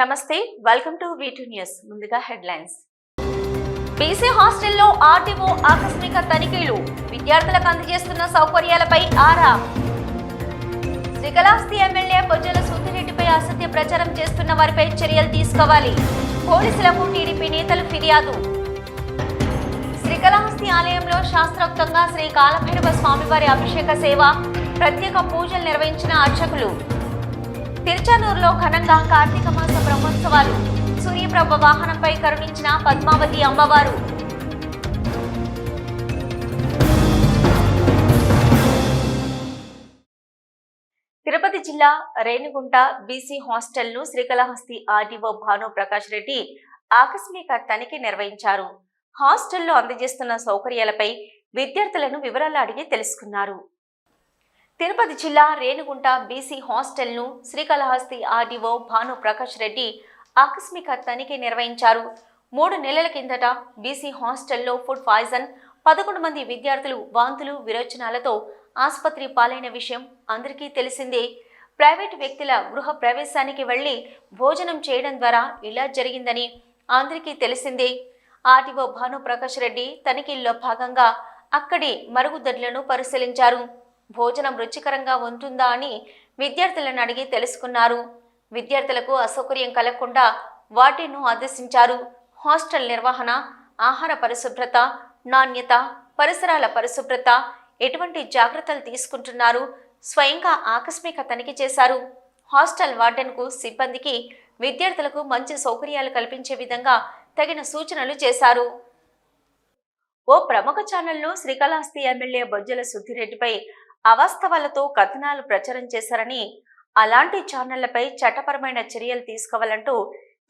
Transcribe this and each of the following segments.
నమస్తే welcome to V two news ముందుగా headlines BC హాస్టల్లో ఆర్టీఓ ఆకస్మిక తనిఖీలు. విద్యార్థులకు అందజేస్తున్న సౌకర్యాలపై ఆరా. శ్రీకాళహస్తి ఎమ్మెల్యే బొజ్జల సుద్దిరెడ్డిపై అసత్య ప్రచారం చేస్తున్న వారిపై చర్యలు తీసుకోవాలి. పోలీసులకు టీడీపీ నేతలు ఫిర్యాదు. శ్రీకాళహస్తి ఆలయంలో శాస్త్రోక్తంగా శ్రీ కాలభైరవ స్వామివారి అభిషేక సేవ ప్రత్యేక పూజలు నిర్వహించిన అర్చకులు. తిరుచానూరులో ఘనంగా కార్తీక మాస బ్రహ్మోత్సవాలు. సూర్యప్రభ వాహనంపై కరుణించిన పద్మావతి అమ్మవారు. తిరుపతి జిల్లా రేణిగుంట బీసీ హాస్టల్ను శ్రీకాళహస్తి ఆర్డీఓ భాను ప్రకాష్ రెడ్డి ఆకస్మిక తనిఖీ నిర్వహించారు. హాస్టల్లో అందజేస్తున్న సౌకర్యాలపై విద్యార్థులను వివరాలు అడిగి తెలుసుకున్నారు. తిరుపతి జిల్లా రేణుగుంట బీసీ హాస్టల్ను శ్రీకాళహస్తి ఆర్డీఓ భాను ప్రకాష్ రెడ్డి ఆకస్మిక తనిఖీ నిర్వహించారు. మూడు నెలల కిందట బీసీ హాస్టల్లో ఫుడ్ పాయిజన్ పదకొండు మంది విద్యార్థులు వాంతులు విరోచనాలతో ఆసుపత్రి పాలైన విషయం అందరికీ తెలిసిందే. ప్రైవేటు వ్యక్తుల గృహ ప్రవేశానికి వెళ్ళి భోజనం చేయడం ద్వారా ఇలా జరిగిందని అందరికీ తెలిసిందే. ఆర్టీఓ భాను ప్రకాష్ రెడ్డి తనిఖీల్లో భాగంగా అక్కడి మరుగుదొడ్లను పరిశీలించారు. భోజనం రుచికరంగా ఉంటుందా అని విద్యార్థులను అడిగి తెలుసుకున్నారు. విద్యార్థులకు అసౌకర్యం కలగకుండా వాటిను ఆదేశించారు. హాస్టల్ నిర్వహణ ఆహార పరిశుభ్రత నాణ్యత పరిసరాల పరిశుభ్రత ఎటువంటి జాగ్రత్తలు తీసుకుంటున్నారు? స్వయంగా ఆకస్మిక తనిఖీ చేశారు. హాస్టల్ వార్డెన్కు సిబ్బందికి విద్యార్థులకు మంచి సౌకర్యాలు కల్పించే విధంగా తగిన సూచనలు చేశారు. ఓ ప్రముఖ ఛానల్లో శ్రీకాళహస్తి ఎమ్మెల్యే బొజ్జల సుద్దిరెడ్డిపై అవాస్తవాలతో కథనాలు ప్రచారం చేశారని అలాంటి ఛానళ్ళపై చట్టపరమైన చర్యలు తీసుకోవాలంటూ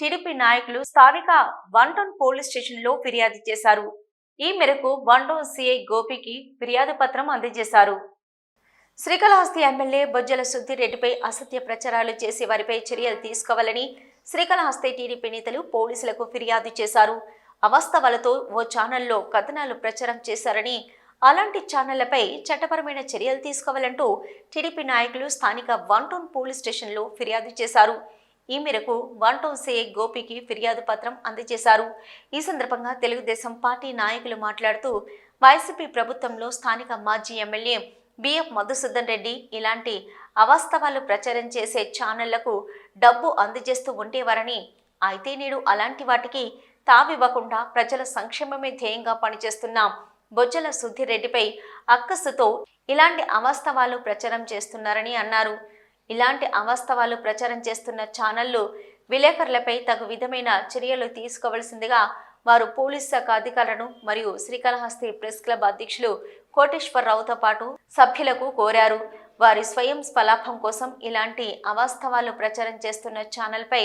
టీడీపీ నాయకులు స్థానిక వన్ టౌన్ పోలీస్ స్టేషన్లో ఫిర్యాదు చేశారు. ఈ మేరకు వన్ టౌన్ సిఐ గోపికి ఫిర్యాదు పత్రం అందజేశారు. శ్రీకాళహస్తి ఎమ్మెల్యే బొజ్జల సుద్దిరెడ్డిపై అసత్య ప్రచారాలు చేసే వారిపై చర్యలు తీసుకోవాలని శ్రీకాళహస్తి టీడీపీ నేతలు పోలీసులకు ఫిర్యాదు చేశారు. అవాస్తవాలతో ఓ ఛానల్లో కథనాలు ప్రచారం చేశారని అలాంటి ఛానళ్ళపై చట్టపరమైన చర్యలు తీసుకోవాలంటూ టీడీపీ నాయకులు స్థానిక వన్ టౌన్ పోలీస్ స్టేషన్లో ఫిర్యాదు చేశారు. ఈ మేరకు వన్ టౌన్ సిఐ గోపికి ఫిర్యాదు పత్రం అందజేశారు. ఈ సందర్భంగా తెలుగుదేశం పార్టీ నాయకులు మాట్లాడుతూ వైసీపీ ప్రభుత్వంలో స్థానిక మాజీ ఎమ్మెల్యే బిఎఫ్ మధుసూదన్ రెడ్డి ఇలాంటి అవాస్తవాలు ప్రచారం చేసే ఛానళ్ళకు డబ్బు అందజేస్తూ ఉండేవారని అయితే నేడు అలాంటి వాటికి తావివ్వకుండా ప్రజల సంక్షేమమే ధ్యేయంగా పనిచేస్తున్న బొజ్జల సుద్దిరెడ్డిపై అక్కసుతో ఇలాంటి అవాస్తవాలు ప్రచారం చేస్తున్నారని అన్నారు. ఇలాంటి అవాస్తవాలు ప్రచారం చేస్తున్న ఛానళ్ళు విలేకరులపై తగు విధమైన చర్యలు తీసుకోవలసిందిగా వారు పోలీస్ శాఖ అధికారులను మరియు శ్రీకాళహస్తి ప్రెస్ క్లబ్ అధ్యక్షులు కోటేశ్వరరావుతో పాటు సభ్యులకు కోరారు. వారి స్వయం స్వలాభం కోసం ఇలాంటి అవాస్తవాలు ప్రచారం చేస్తున్న ఛానల్పై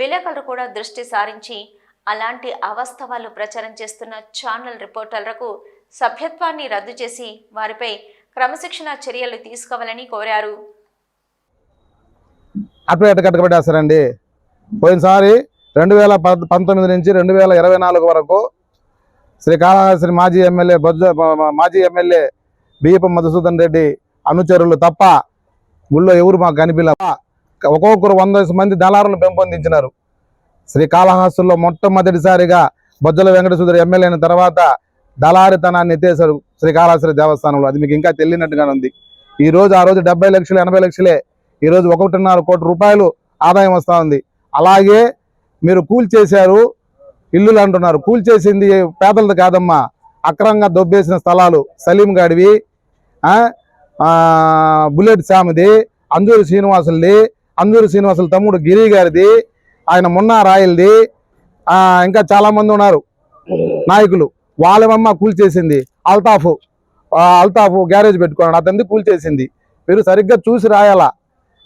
విలేకరులు కూడా దృష్టి సారించి అలాంటి అవాస్తవాలు ప్రచారం చేస్తున్న ఛానల్ రిపోర్టర్లకు సభ్యత్వాన్ని రద్దు చేసి వారిపై క్రమశిక్షణ చర్యలు తీసుకోవాలని కోరారు. అటు పోయినసారి రెండు వేల పంతొమ్మిది నుంచి రెండు వేల ఇరవై నాలుగు వరకు శ్రీకాళహస్తి మాజీ ఎమ్మెల్యే బొజ్జ మాజీ ఎమ్మెల్యే బియ్యపు మధుసూదన్ రెడ్డి అనుచరులు తప్ప గుళ్ళో ఎవరు మాకు కనిపించ ఒక్కొక్కరు వంద మంది దళారులను పెంపొందించినారు. శ్రీకాళహస్తిలో మొట్టమొదటిసారిగా బొజ్జల వెంకటేశ్వర ఎమ్మెల్యే అయిన తర్వాత దళారితనాన్ని ఎత్తేశారు శ్రీకాళహస్తి దేవస్థానంలో. అది మీకు ఇంకా తెలియనట్టుగానే ఉంది. ఈ రోజు ఆ రోజు డెబ్బై లక్షలు ఎనభై లక్షలే. ఈరోజు ఒకటిన్నర కోటి రూపాయలు ఆదాయం వస్తూ ఉంది. అలాగే మీరు కూల్చేశారు ఇల్లులు అంటున్నారు. కూల్ చేసింది పేదలది కాదమ్మా. అక్రంగా దొబ్బేసిన స్థలాలు సలీం గాడివి బుల్లెట్ శ్యామిది అంజూరు శ్రీనివాసులది అంజూరు శ్రీనివాసుల తమ్ముడు గిరి గారిది ఆయన మున్నా రాయల్ది ఇంకా చాలామంది ఉన్నారు నాయకులు. వాళ్ళమమ్మ కూల్ చేసింది. అల్తాఫ్ అల్తాఫ్ గ్యారేజ్ పెట్టుకున్నాడు. అతనిది కూల్ చేసింది. మీరు సరిగ్గా చూసి రాయాలా?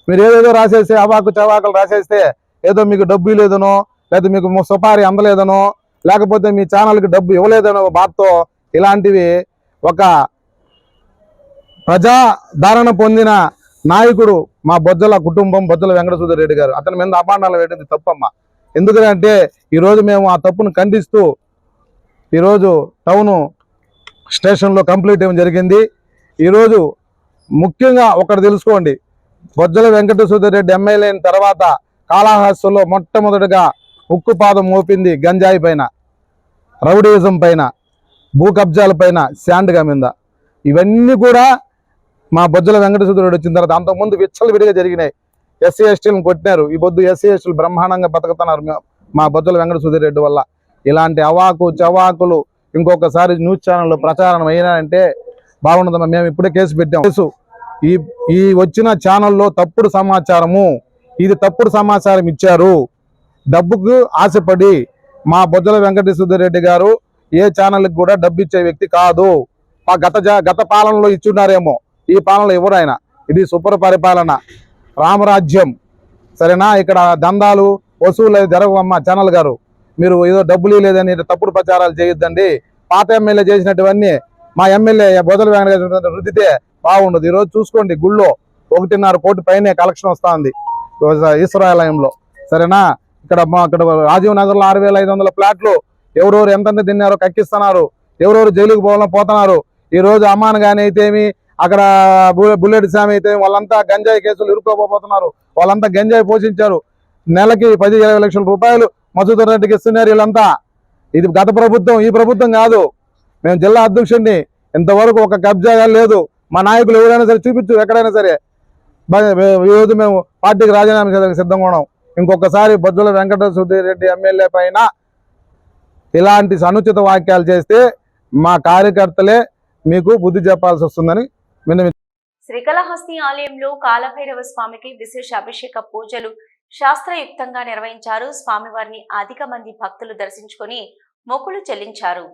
మీరు ఏదేదో రాసేస్తే అవాకు చవాకులు రాసేస్తే ఏదో మీకు డబ్బు లేదనో లేదా మీకు సుపారీ అందలేదనో లేకపోతే మీ ఛానల్కి డబ్బు ఇవ్వలేదనో బాధతో ఇలాంటివి ఒక ప్రజాధారణ పొందిన నాయకుడు మా బొజ్జల కుటుంబం బొజ్జల వెంకటసూదర్ రెడ్డి గారు. అతని మీద అపాండాలు వేయడం తప్పమ్మా. ఎందుకంటే ఈరోజు మేము ఆ తప్పును ఖండిస్తూ ఈరోజు టౌను స్టేషన్లో కంప్లీట్ ఇవ్వడం జరిగింది? ఈరోజు ముఖ్యంగా ఒకటి తెలుసుకోండి. బొజ్జల వెంకటేశ్వర రెడ్డి ఎమ్మెల్యే అయిన తర్వాత కాళహస్తిలో మొట్టమొదటిగా ఉక్కుపాదం మోపింది గంజాయి పైన రౌడీజం పైన భూ కబ్జాల పైన శాండ్గా మీద ఇవన్నీ కూడా మా బొజ్జల వెంకటేశ్వరుడు వచ్చిన తర్వాత అంతకుముందు విచ్చలు విడిగా జరిగినాయి. ఎస్సీ ఎస్టీలను కొట్టినారు. ఈ పొద్దు ఎస్సీ ఎస్టీలు బ్రహ్మాండంగా బతుకుతున్నారు మా- మా బొజ్జల వెంకట రెడ్డి వల్ల. ఇలాంటి అవాకు చవాకులు ఇంకొకసారి న్యూస్ ఛానల్లో ప్రచారం అయినాయంటే బాగుండదమ్మా మేము ఇప్పుడే కేసు పెట్టాం. కేసు. ఈ ఈ వచ్చిన ఛానల్లో తప్పుడు సమాచారము. ఇది తప్పుడు సమాచారం ఇచ్చారు. డబ్బుకు ఆశపడి మా బొజ్జల వెంకటేశ్వర రెడ్డి గారు ఏ ఛానల్కి కూడా డబ్బు ఇచ్చే వ్యక్తి కాదు. మా గత గత పాలనలో ఇచ్చున్నారేమో. ఈ పాలనలో ఎవరు ఆయన ఇది సుపర పరిపాలన. రామరాజ్యం. సరేనా? ఇక్కడ దందాలు వసూలు జరగవమ్మ ఛానల్ గారు. మీరు ఏదో డబ్బులు లేదని తప్పుడు ప్రచారాలు చేయొద్దండి. పాత ఎమ్మెల్యే చేసినటువన్నీ మా ఎమ్మెల్యే బొదల వెంకటేశ్వర రుద్దితే బాగుండదు. ఈరోజు చూసుకోండి గుళ్ళో ఒకటిన్నర కోటి పైనే కలెక్షన్ వస్తుంది. ఈశ్వరాలయంలో. సరేనా? ఇక్కడ మా ఇక్కడ రాజీవ్ నగర్లో ఆరు వేల ఐదు వందల ప్లాట్లు ఎవరెవరు ఎంతెంత తిన్నారో కక్కిస్తున్నారు. ఎవరెవరు జైలుకు పోవాలని పోతున్నారు. ఈ రోజు అమ్మాన్ గాని అయితేమి అక్కడ బుల్లెట్ స్వామి అయితే వాళ్ళంతా గంజాయి కేసులు ఇరుక్కోపోతున్నారు. వాళ్ళంతా గంజాయి పోషించారు. నెలకి పది ఇరవై లక్షల రూపాయలు మధుసూదన్ రెడ్డికి ఇస్తున్నారు వీళ్ళంతా ఇది గత ప్రభుత్వం ఈ ప్రభుత్వం కాదు. మేము జిల్లా అధ్యక్షుడిని ఇంతవరకు ఒక కబ్జాగా లేదు. మా నాయకులు ఎవరైనా సరే చూపించు ఎక్కడైనా సరే. ఈరోజు మేము పార్టీకి రాజీనామా చేయడానికి సిద్ధంగా ఉన్నాం. ఇంకొకసారి బొజ్జుల వెంకటేశ్వర రెడ్డి ఎమ్మెల్యే పైన ఇలాంటి అనుచిత వాక్యాలు చేస్తే మా కార్యకర్తలే మీకు బుద్ధి చెప్పాల్సి వస్తుందని శ్రీకాళహస్తి ఆలయంలో కాలభైరవ స్వామికి విశేష అభిషేక పూజలు శాస్త్రయుక్తంగా నిర్వహించారు. స్వామివారిని అధిక మంది భక్తులు దర్శించుకొని మొక్కులు చెల్లించారు.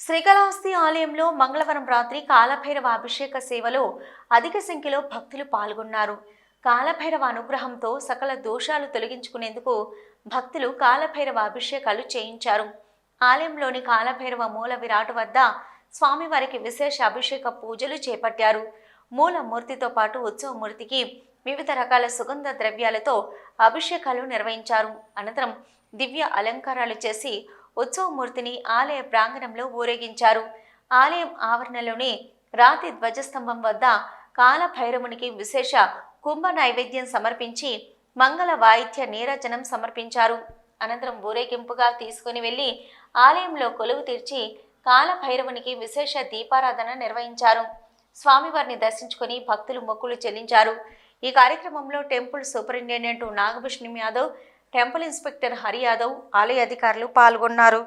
శ్రీకాళహస్తి ఆలయంలో మంగళవారం రాత్రి కాలభైరవ అభిషేక సేవలో అధిక సంఖ్యలో భక్తులు పాల్గొన్నారు. కాలభైరవ అనుగ్రహంతో సకల దోషాలు తొలగించుకునేందుకు భక్తులు కాలభైరవ అభిషేకాలు చేయించారు. ఆలయంలోని కాలభైరవ మూల విరాట్ వద్ద స్వామివారికి విశేష అభిషేక పూజలు చేపట్టారు. మూల మూర్తితో పాటు ఉత్సవమూర్తికి వివిధ రకాల సుగంధ ద్రవ్యాలతో అభిషేకాలు నిర్వహించారు. అనంతరం దివ్య అలంకారాలు చేసి ఉత్సవమూర్తిని ఆలయ ప్రాంగణంలో ఊరేగించారు. ఆలయం ఆవరణలోని రాతి ధ్వజస్తంభం వద్ద కాల భైరవునికి విశేష కుంభ నైవేద్యం సమర్పించి మంగళ వాయిద్య నీరజనం సమర్పించారు. అనంతరం ఊరేగింపుగా తీసుకుని వెళ్ళి ఆలయంలో కొలువు తీర్చి కాల భైరవునికి విశేష దీపారాధన నిర్వహించారు. స్వామివారిని దర్శించుకొని భక్తులు మొక్కులు చెల్లించారు. ఈ కార్యక్రమంలో temple superintendent Nagabhushanam Yadav temple inspector Hari Yadav ఆలయ అధికారులు పాల్గొన్నారు.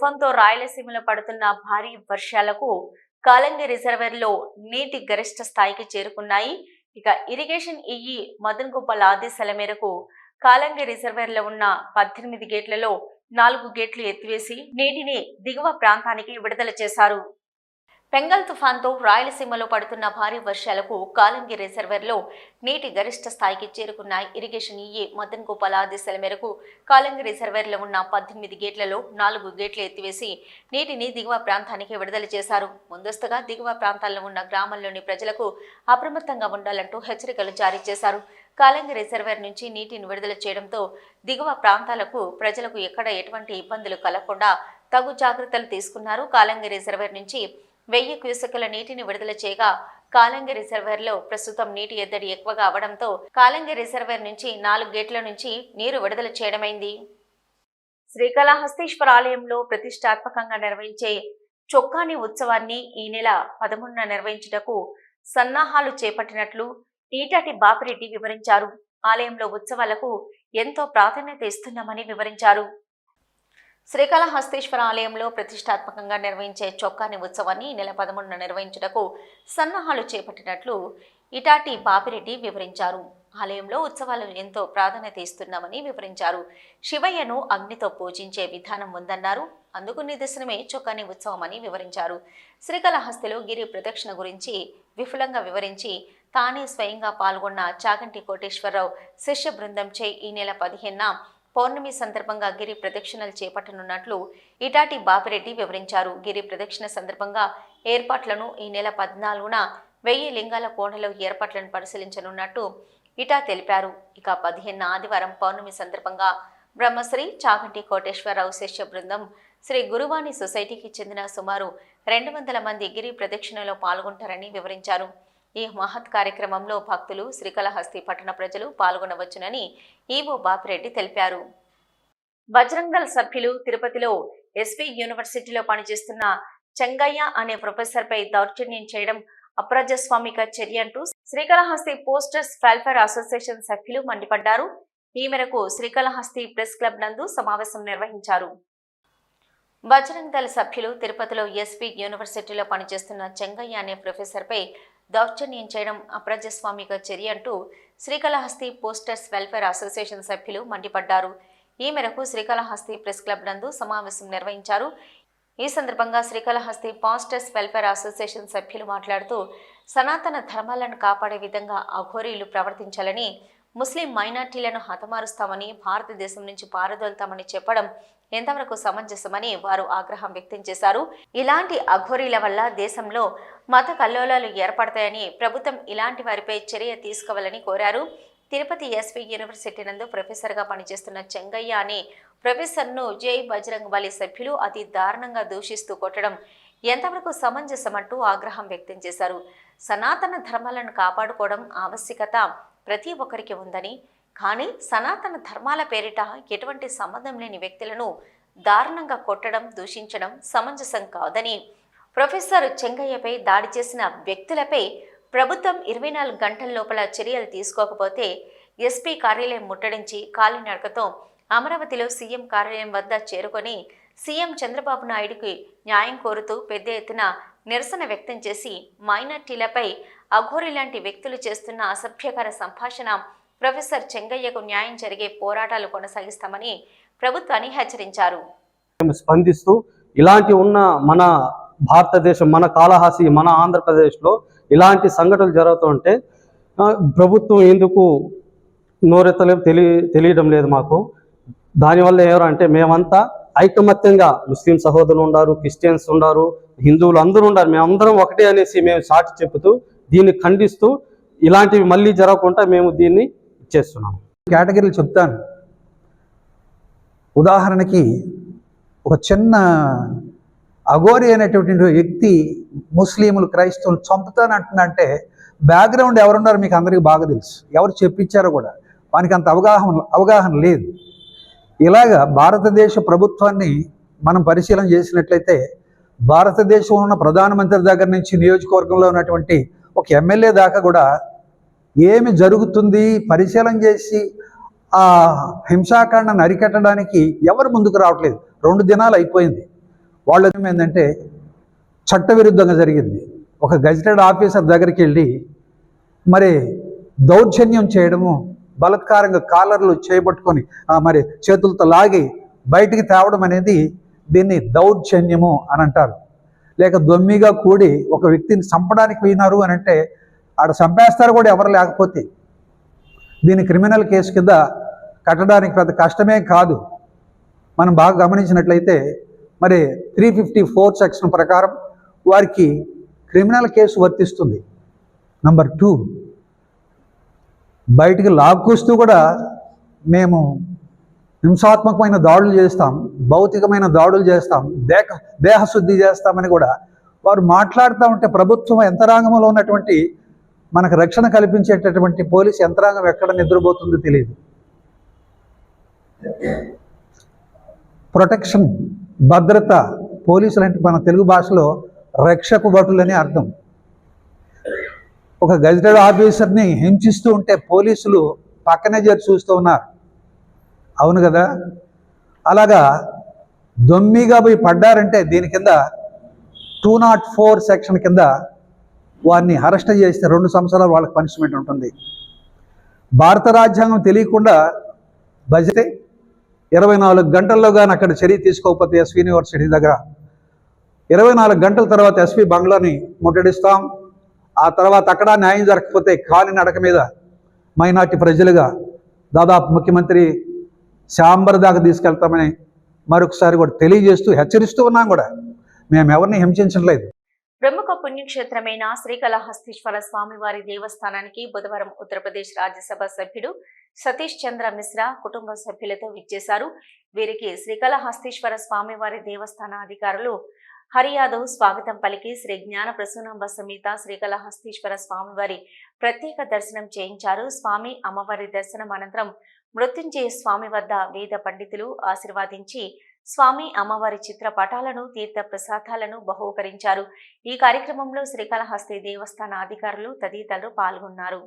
తుఫాన్తో రాయలసీమలో పడుతున్న భారీ వర్షాలకు కాలంగి రిజర్వేర్లో నీటి గరిష్ట స్థాయికి చేరుకున్నాయి. ఇక ఇరిగేషన్ ఈఈ మదన్ గోపాల్ ఆదేశాల మేరకు కాలంగి రిజర్వేర్లో ఉన్న పద్దెనిమిది గేట్లలో నాలుగు గేట్లు ఎత్తివేసి నీటిని దిగువ ప్రాంతానికి విడుదల చేశారు. పెంగల్ తుఫాన్తో రాయలసీమలో పడుతున్న భారీ వర్షాలకు కాలంగి రిజర్వర్లో నీటి గరిష్ట స్థాయికి చేరుకున్న ఇరిగేషన్ ఈఏ మదన్ గోపాల్ ఆదేశాల మేరకు కాలంగి రిజర్వర్లో ఉన్న పద్దెనిమిది గేట్లలో నాలుగు గేట్లు ఎత్తివేసి నీటిని దిగువ ప్రాంతానికి విడుదల చేశారు. ముందస్తుగా దిగువ ప్రాంతాల్లో ఉన్న గ్రామాల్లోని ప్రజలకు అప్రమత్తంగా ఉండాలంటూ హెచ్చరికలు జారీ చేశారు. కాలంగి రిజర్వేర్ నుంచి నీటిని విడుదల చేయడంతో దిగువ ప్రాంతాలకు ప్రజలకు ఎక్కడ ఎటువంటి ఇబ్బందులు కలగకుండా తగు జాగ్రత్తలు తీసుకున్నారు. కాలంగి రిజర్వేర్ నుంచి వెయ్యి క్యూసెక్కుల నీటిని విడుదల చేయగా కాలంగి రిజర్వేర్లో ప్రస్తుతం నీటి ఎద్దడి ఎక్కువగా అవడంతో కాలంగి రిజర్వేర్ నుంచి నాలుగు గేట్ల నుంచి నీరు విడుదల చేయడమైంది. శ్రీకాళహస్తీశ్వర ఆలయంలో ప్రతిష్టాత్మకంగా నిర్వహించే చొక్కాని ఉత్సవాన్ని ఈ నెల పదమూడున నిర్వహించుటకు సన్నాహాలు చేపట్టినట్లు ఈటాటి బాపిరెడ్డి వివరించారు. ఆలయంలో ఉత్సవాలకు ఎంతో ప్రాధాన్యత ఇస్తున్నామని వివరించారు. శ్రీకాళహస్తీశ్వర ఆలయంలో ప్రతిష్టాత్మకంగా నిర్వహించే చొక్కాని ఉత్సవాన్ని ఈ నెల పదమూడున నిర్వహించుటకు సన్నాహాలు చేపట్టినట్లు ఇటాటి బాపిరెడ్డి వివరించారు. ఆలయంలో ఉత్సవాలు ఎంతో ప్రాధాన్యత ఇస్తున్నామని వివరించారు. శివయ్యను అగ్నితో పూజించే విధానం ఉందన్నారు. అందుకు నిదర్శనమే చొక్కాని ఉత్సవం అని వివరించారు. శ్రీకాళహస్తిలో గిరి ప్రదక్షిణ గురించి విఫలంగా వివరించి తానే స్వయంగా పాల్గొన్న చాగంటి కోటేశ్వరరావు శిష్య బృందంచే ఈ నెల పదిహేనున పౌర్ణమి సందర్భంగా గిరి ప్రదక్షిణలు చేపట్టనున్నట్లు ఇటాటి బాపిరెడ్డి వివరించారు. గిరి ప్రదక్షిణ సందర్భంగా ఏర్పాట్లను ఈ నెల పద్నాలుగున వెయ్యి లింగాల కోణలో ఏర్పాట్లను పరిశీలించనున్నట్టు ఇటా తెలిపారు. ఇక పదిహేను ఆదివారం పౌర్ణమి సందర్భంగా బ్రహ్మశ్రీ చాగంటి కోటేశ్వరరావు శిష్య బృందం శ్రీ గురువాణి సొసైటీకి చెందిన సుమారు రెండు వందల మంది గిరి ప్రదక్షిణలో పాల్గొంటారని వివరించారు. ఈ మహత్ కార్యక్రమంలో భక్తులు శ్రీకాళహస్తి పట్టణ ప్రజలు పాల్గొనవచ్చునని ఈవో బాపిరెడ్డి తెలిపారు. బజరంగల్ సభ్యులు తిరుపతిలో ఎస్వి యూనివర్సిటీలో పనిచేస్తున్న చెంగయ్య అనే ప్రొఫెసర్పై దౌర్జన్యం చేయడం అప్రజాస్వామిక చర్య అంటూ శ్రీకాళహస్తి పోస్టర్స్ వెల్ఫేర్ అసోసియేషన్ సభ్యులు మండిపడ్డారు. ఈ మేరకు శ్రీకాళహస్తి ప్రెస్ క్లబ్ నందు సమావేశం నిర్వహించారు. బజరంగ్ దళ సభ్యులు తిరుపతిలో ఎస్వి యూనివర్సిటీలో పనిచేస్తున్న చెంగయ్య అనే ప్రొఫెసర్పై దౌర్జన్యం చేయడం అప్రజాస్వామిక చర్య అంటూ శ్రీకాళహస్తి పోస్టర్స్ వెల్ఫేర్ అసోసియేషన్ సభ్యులు మండిపడ్డారు. ఈ మేరకు శ్రీకాళహస్తి ప్రెస్ క్లబ్ నందు సమావేశం నిర్వహించారు. ఈ సందర్భంగా శ్రీకాళహస్తి పాస్టర్స్ వెల్ఫేర్ అసోసియేషన్ సభ్యులు మాట్లాడుతూ సనాతన ధర్మాలను కాపాడే విధంగా అఘోరీలు ప్రవర్తించాలని ముస్లిం మైనార్టీలను హతమారుస్తామని భారతదేశం నుంచి పారదోలుతామని చెప్పడం ఎంతవరకు సమంజసమని వారు ఆగ్రహం వ్యక్తం చేశారు. ఇలాంటి అఘోరీల వల్ల దేశంలో మత కల్లోలాలు ఏర్పడతాయని ప్రభుత్వం ఇలాంటి వారిపై చర్య తీసుకోవాలని కోరారు. తిరుపతి ఎస్వి యూనివర్సిటీ నందు ప్రొఫెసర్గా పనిచేస్తున్న చెంగయ్య అనే ప్రొఫెసర్ను జై బజరంగ్ బలి సభ్యులు అతి దారుణంగా దూషిస్తూ కొట్టడం ఎంతవరకు సమంజసమంటూ ఆగ్రహం వ్యక్తం చేశారు. సనాతన ధర్మాలను కాపాడుకోవడం ఆవశ్యకత ప్రతి ఒక్కరికి ఉందని కానీ సనాతన ధర్మాల పేరిట ఎటువంటి సంబంధం లేని వ్యక్తులను దారుణంగా కొట్టడం దూషించడం సమంజసం కాదని ప్రొఫెసర్ చెంగయ్యపై దాడి చేసిన వ్యక్తులపై ప్రభుత్వం ఇరవై నాలుగు గంటల లోపల చర్యలు తీసుకోకపోతే ఎస్పీ కార్యాలయం ముట్టడించి కాలినడకతో అమరావతిలో సీఎం కార్యాలయం వద్ద చేరుకొని సీఎం చంద్రబాబు నాయుడుకి న్యాయం కోరుతూ పెద్ద ఎత్తున నిరసన వ్యక్తం చేసి మైనార్టీలపై అఘోరి లాంటి వ్యక్తులు చేస్తున్న అసభ్యకర సంభాషణ ప్రొఫెసర్ చెంగయ్యకు న్యాయం జరిగే పోరాటాలు కొనసాగిస్తామని ప్రభుత్వాన్ని హెచ్చరించారు. మేము స్పందిస్తూ ఇలాంటి ఉన్న మన భారతదేశం మన కాళహాసి మన ఆంధ్రప్రదేశ్లో ఇలాంటి సంఘటనలు జరుగుతుంటే ప్రభుత్వం ఎందుకు నోరెత్తలేదు తెలియ తెలియడం లేదు మాకు. దానివల్ల ఎవరంటే మేమంతా ఐకమత్యంగా ముస్లిం సహోదరులు ఉన్నారు క్రిస్టియన్స్ ఉన్నారు హిందువులు అందరూ ఉన్నారు మేమందరం ఒకటే అనేసి మేము సాటి చెబుతూ దీన్ని ఖండిస్తూ ఇలాంటివి మళ్ళీ జరగకుండా మేము దీన్ని చేస్తున్నాం కేటగిరీలు చెప్తాను. ఉదాహరణకి ఒక చిన్న అఘోరి అనేటువంటి వ్యక్తి ముస్లింలు క్రైస్తవులు చంపుతానంటున్నంటే బ్యాక్గ్రౌండ్ ఎవరున్నారో మీకు అందరికీ బాగా తెలుసు. ఎవరు చెప్పించారో కూడా వానికి అంత అవగాహన అవగాహన లేదు. ఇలాగా భారతదేశ ప్రభుత్వాన్ని మనం పరిశీలన చేసినట్లయితే భారతదేశంలో ఉన్న ప్రధానమంత్రి దగ్గర నుంచి నియోజకవర్గంలో ఉన్నటువంటి ఒక ఎమ్మెల్యే దాకా కూడా ఏమి జరుగుతుంది? పరిశీలన చేసి ఆ హింసాకాండను అరికట్టడానికి ఎవరు ముందుకు రావట్లేదు. రెండు దినాలు అయిపోయింది. వాళ్ళు ఏంటంటే చట్టవిరుద్ధంగా జరిగింది. ఒక గజిటెడ్ ఆఫీసర్ దగ్గరికి వెళ్ళి మరి దౌర్జన్యం చేయడము బలత్కారంగా కాలర్లు చేపట్టుకొని మరి చేతులతో లాగి బయటికి తేవడం అనేది దీన్ని దౌర్జన్యము అని అంటారు. లేక దొమ్మిగా కూడి ఒక వ్యక్తిని చంపడానికి పోయినారు అని అంటే ఆడ చంపేస్తారు కూడా ఎవరు లేకపోతే. దీని క్రిమినల్ కేసు కింద కట్టడానికి పెద్ద కష్టమే కాదు. మనం బాగా గమనించినట్లయితే మరి త్రీ ఫిఫ్టీ ఫోర్ సెక్షన్ ప్రకారం వారికి క్రిమినల్ కేసు వర్తిస్తుంది. Number two. బయటికి లాక్కొస్తూ కూడా మేము హింసాత్మకమైన దాడులు చేస్తాం భౌతికమైన దాడులు చేస్తాం దేహ దేహశుద్ధి చేస్తామని కూడా వారు మాట్లాడుతూ ఉంటే ప్రభుత్వం యంత్రాంగంలో ఉన్నటువంటి మనకు రక్షణ కల్పించేటటువంటి పోలీస్ యంత్రాంగం ఎక్కడ నిద్రపోతుందో తెలియదు. ప్రొటెక్షన్ భద్రత పోలీసులు అంటే మన తెలుగు భాషలో రక్షకు భటులని అర్థం. ఒక గజిటెడ్ ఆఫీసర్ని హింసిస్తూ ఉంటే పోలీసులు పక్కనే చేరి చూస్తూ ఉన్నారు. అవును కదా? అలాగా దొమ్మిగా పోయి పడ్డారంటే దీని కింద టూ నాట్ ఫోర్ సెక్షన్ కింద వారిని అరెస్ట్ చేస్తే రెండు సంవత్సరాలు వాళ్ళకి పనిష్మెంట్ ఉంటుంది. భారత రాజ్యాంగం తెలియకుండా బజితే ఇరవై నాలుగు గంటల్లో కానీ అక్కడ చర్య తీసుకోకపోతే ఎస్వి యూనివర్సిటీ దగ్గర. ఇరవై నాలుగు గంటల తర్వాత ఎస్పీ బంగ్లాని ముట్టడిస్తాం. ఆ తర్వాత అక్కడ న్యాయం జరగకపోతే కాలి నడక మీద మైనార్టీ ప్రజలుగా దాదాపు ముఖ్యమంత్రి శాంబర్ దాకా తీసుకెళ్తామని మరొకసారి కూడా తెలియజేస్తూ హెచ్చరిస్తూ ఉన్నాం కూడా. మేము ఎవరిని హింసించట్లేదు. ప్రముఖ పుణ్యక్షేత్రమైన శ్రీకళహస్తీశ్వర స్వామివారి దేవస్థానానికి బుధవారం ఉత్తరప్రదేశ్ రాజ్యసభ సభ్యుడు సతీష్ చంద్ర మిశ్రా కుటుంబ సభ్యులతో విచ్చేశారు. వీరికి శ్రీకళహస్తీశ్వర స్వామివారి దేవస్థాన అధికారులు హరియాదవ్ స్వాగతం పలికి శ్రీ జ్ఞాన ప్రసూనాంబ సమేత శ్రీకళహస్తీశ్వర స్వామివారి ప్రత్యేక దర్శనం చేయించారు. స్వామి అమ్మవారి దర్శనం అనంతరం మృత్యుంజయ స్వామి వద్ద వేద పండితులు ఆశీర్వాదించి స్వామి అమ్మవారి చిత్రపటాలను తీర్థ ప్రసాదాలను బహూకరించారు. ఈ కార్యక్రమంలో శ్రీకాళహస్తి దేవస్థాన అధికారులు తదితరులు పాల్గొన్నారు.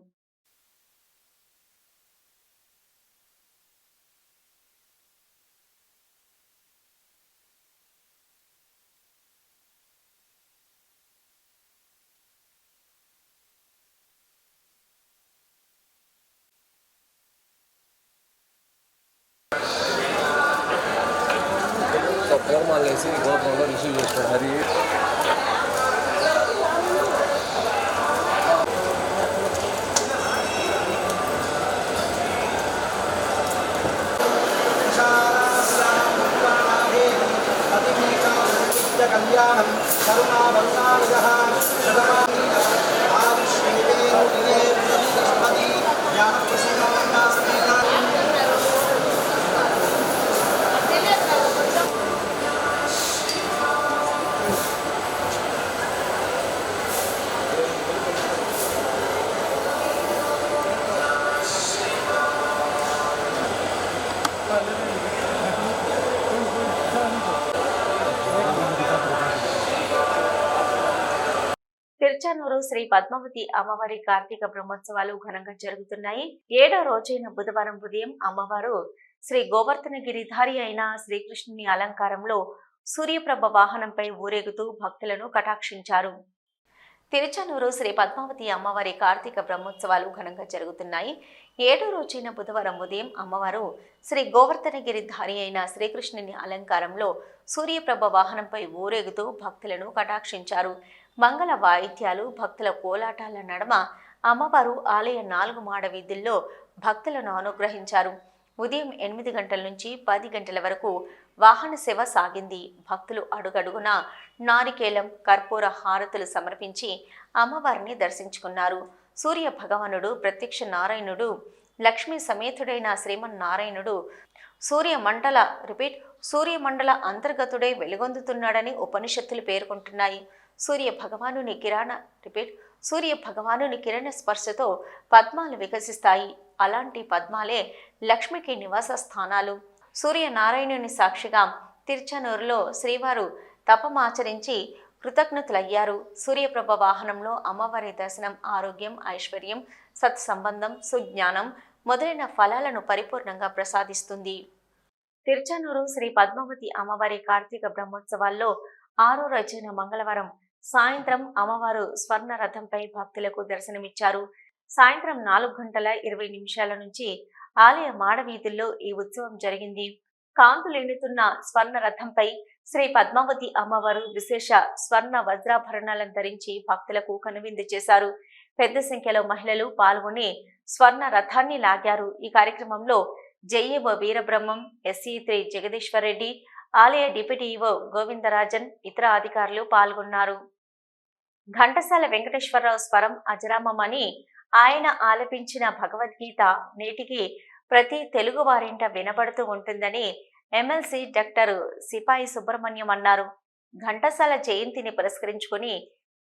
శ్రీ పద్మావతి అమ్మవారి కార్తీక బ్రహ్మోత్సవాలు ఘనంగా జరుగుతున్నాయి. ఏడో రోజైన బుధవారం ఉదయం అమ్మవారు శ్రీ గోవర్ధన గిరిధారి అయిన శ్రీకృష్ణుని అలంకారంలో సూర్యప్రభ వాహనంపై ఊరేగుతూ భక్తులను కటాక్షించారు. తిరుచానూరు శ్రీ పద్మావతి అమ్మవారి కార్తీక బ్రహ్మోత్సవాలు ఘనంగా జరుగుతున్నాయి. ఏడో రోజైన బుధవారం ఉదయం అమ్మవారు శ్రీ గోవర్ధనగిరిధారి అయిన శ్రీకృష్ణుని అలంకారంలో సూర్యప్రభ వాహనంపై ఊరేగుతూ భక్తులను కటాక్షించారు. మంగళ వాయిద్యాలు భక్తుల కోలాటాల నడమ అమ్మవారు ఆలయ నాలుగు మాడ వీధుల్లో భక్తులను అనుగ్రహించారు. ఉదయం ఎనిమిది గంటల నుంచి పది గంటల వరకు వాహన సేవ సాగింది. భక్తులు అడుగడుగున నారికేలం కర్పూర హారతులు సమర్పించి అమ్మవారిని దర్శించుకున్నారు. సూర్య భగవానుడు ప్రత్యక్ష నారాయణుడు లక్ష్మీ సమేతుడైన శ్రీమన్నారాయణుడు సూర్య మండల రిపీట్ సూర్యమండల అంతర్గతుడై వెలుగొందుతున్నాడని ఉపనిషత్తులు పేర్కొంటున్నాయి. సూర్య భగవానుని కిరణ రిపీట్ సూర్య భగవానుని కిరణ స్పర్శతో పద్మాలు వికసిస్తాయి. అలాంటి పద్మాలే లక్ష్మికి నివాస స్థానాలు. సూర్యనారాయణుని సాక్షిగా తిరుచనూరులో శ్రీవారు తపమాచరించి కృతజ్ఞతలయ్యారు. సూర్యప్రభ వాహనంలో అమ్మవారి దర్శనం ఆరోగ్యం ఐశ్వర్యం సత్సంబంధం సుజ్ఞానం మొదలైన ఫలాలను పరిపూర్ణంగా ప్రసాదిస్తుంది. తిరుచానూరు శ్రీ పద్మావతి అమ్మవారి కార్తీక బ్రహ్మోత్సవాల్లో ఆరో రోజైన మంగళవారం సాయంత్రం అమ్మవారు స్వర్ణ రథంపై భక్తులకు దర్శనమిచ్చారు. సాయంత్రం నాలుగు గంటల ఇరవై నిమిషాల నుంచి ఆలయ మాడవీధుల్లో ఈ ఉత్సవం జరిగింది. కాంతులెన్నుతున్న స్వర్ణ రథంపై శ్రీ పద్మావతి అమ్మవారు విశేష స్వర్ణ వజ్రాభరణాలను ధరించి భక్తులకు కనువిందు చేశారు. పెద్ద సంఖ్యలో మహిళలు పాల్గొని స్వర్ణ రథాన్ని లాగారు. ఈ కార్యక్రమంలో JEO Veerabrahmam SC three Jagadeeswar Reddy ఆలయ డిప్యూటీ ఈవో గోవిందరాజన్ ఇతర అధికారులు పాల్గొన్నారు. ఘంటసాల వెంకటేశ్వరరావు స్వరం అజరామమని ఆయన ఆలపించిన భగవద్గీత నేటికి ప్రతి తెలుగు వారింట వినబడుతూ ఉంటుందని ఎమ్మెల్సీ డాక్టర్ సిపాయి సుబ్రహ్మణ్యం అన్నారు. ఘంటసాల జయంతిని పురస్కరించుకుని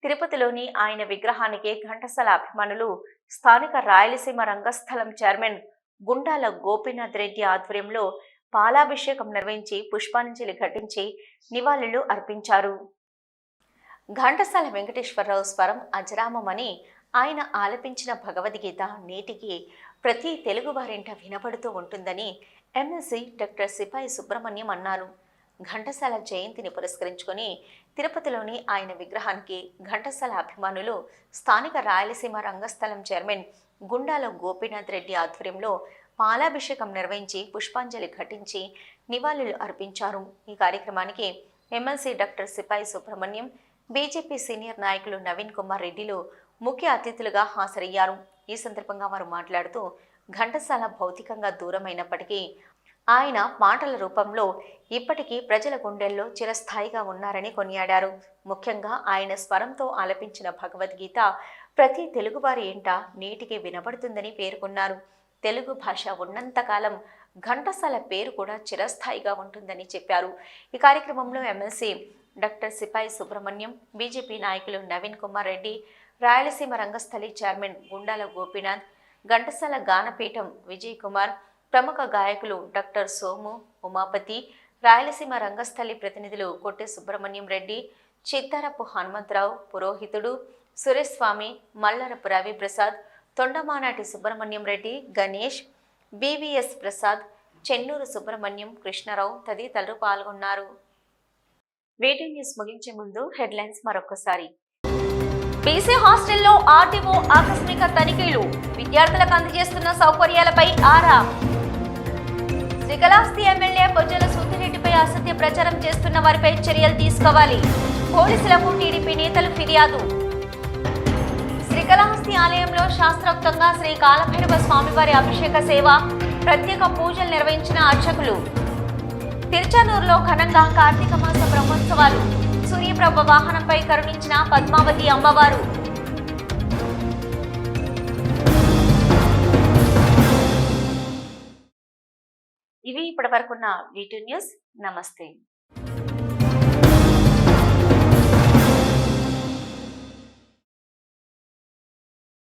తిరుపతిలోని ఆయన విగ్రహానికి ఘంటసాల అభిమానులు స్థానిక రాయలసీమ రంగస్థలం చైర్మన్ గుండాల గోపీనాథ్ రెడ్డి ఆధ్వర్యంలో పాలాభిషేకం నిర్వహించి పుష్పాంజలి ఘటించి నివాళులు అర్పించారు. ఘంటసాల వెంకటేశ్వరరావు స్వరం అజరామమని ఆయన ఆలపించిన భగవద్గీత నేటికి ప్రతి తెలుగు వారింట వినపడుతూ ఉంటుందని ఎమ్మెల్సీ డాక్టర్ సిపాయి సుబ్రహ్మణ్యం అన్నారు. ఘంటసాల జయంతిని పురస్కరించుకొని తిరుపతిలోని ఆయన విగ్రహానికి ఘంటసాల అభిమానులు స్థానిక రాయలసీమ రంగస్థలం చైర్మన్ గుండాల గోపీనాథ్ రెడ్డి ఆధ్వర్యంలో పాలాభిషేకం నిర్వహించి పుష్పాంజలి ఘటించి నివాళులు అర్పించారు. ఈ కార్యక్రమానికి ఎమ్మెల్సీ డాక్టర్ సిపాయి సుబ్రహ్మణ్యం బీజేపీ సీనియర్ నాయకులు నవీన్ కుమార్ రెడ్డిలు ముఖ్య అతిథులుగా హాజరయ్యారు. ఈ సందర్భంగా వారు మాట్లాడుతూ ఘంటసాల భౌతికంగా దూరమైనప్పటికీ ఆయన మాటల రూపంలో ఇప్పటికీ ప్రజల గుండెల్లో చిరస్థాయిగా ఉన్నారని కొనియాడారు. ముఖ్యంగా ఆయన స్వరంతో ఆలపించిన భగవద్గీత ప్రతి తెలుగువారి ఇంట నేటికి వినబడుతుందని పేర్కొన్నారు. తెలుగు భాష ఉన్నంతకాలం ఘంటసాల పేరు కూడా చిరస్థాయిగా ఉంటుందని చెప్పారు. ఈ కార్యక్రమంలో ఎమ్మెల్సీ డాక్టర్ సిపాయి సుబ్రహ్మణ్యం బీజేపీ నాయకులు నవీన్ కుమార్ రెడ్డి రాయలసీమ రంగస్థలి చైర్మన్ గుండాల గోపీనాథ్ ఘంటసాల గానపీఠం విజయ్ కుమార్ ప్రముఖ గాయకులు డాక్టర్ సోము ఉమాపతి రాయలసీమ రంగస్థలి ప్రతినిధులు కొట్టె సుబ్రహ్మణ్యం రెడ్డి చిత్తారపు హనుమంతరావు పురోహితుడు సురేష్ స్వామి మల్లరపు రవిప్రసాద్ తొండమానాటి సుబ్రహ్మణ్యం రెడ్డి గణేష్ బీవీఎస్ ప్రసాద్ చెన్నూరు సుబ్రహ్మణ్యం కృష్ణారావు తదితరులు పాల్గొన్నారు. వీటి న్యూస్ ముగించే ముందు హెడ్లైన్స్ మరొకసారి బీసీ హాస్టల్లో ఆర్టీఓ ఆకస్మిక తనిఖీలు. విద్యార్థులకు అందజేస్తున్న సౌకర్యాలపై ఆరా. శ్రీకళాస్తి ఎమ్మెల్యే బొజ్జల సుద్దిరెడ్డిపై అసత్య ప్రచారం చేస్తున్న వారిపై చర్యలు తీసుకోవాలి. పోలీసులకు టీడీపీ నేతలు ఫిర్యాదు. శ్రీకాళహస్తి ఆలయంలో శాస్త్రోక్తంగా శ్రీ కాలభైరవ స్వామివారి అభిషేక సేవ ప్రత్యేక పూజలు నిర్వహించిన అర్చకులు. తిరుచానూరులో ఘనంగా కార్తీక మాస బ్రహ్మోత్సవాలు. సూర్యప్రభ వాహనంపై కరుణించిన పద్మావతి అమ్మవారు. ఇవి ఇప్పటి వరకున్న వీటి న్యూస్. నమస్తే.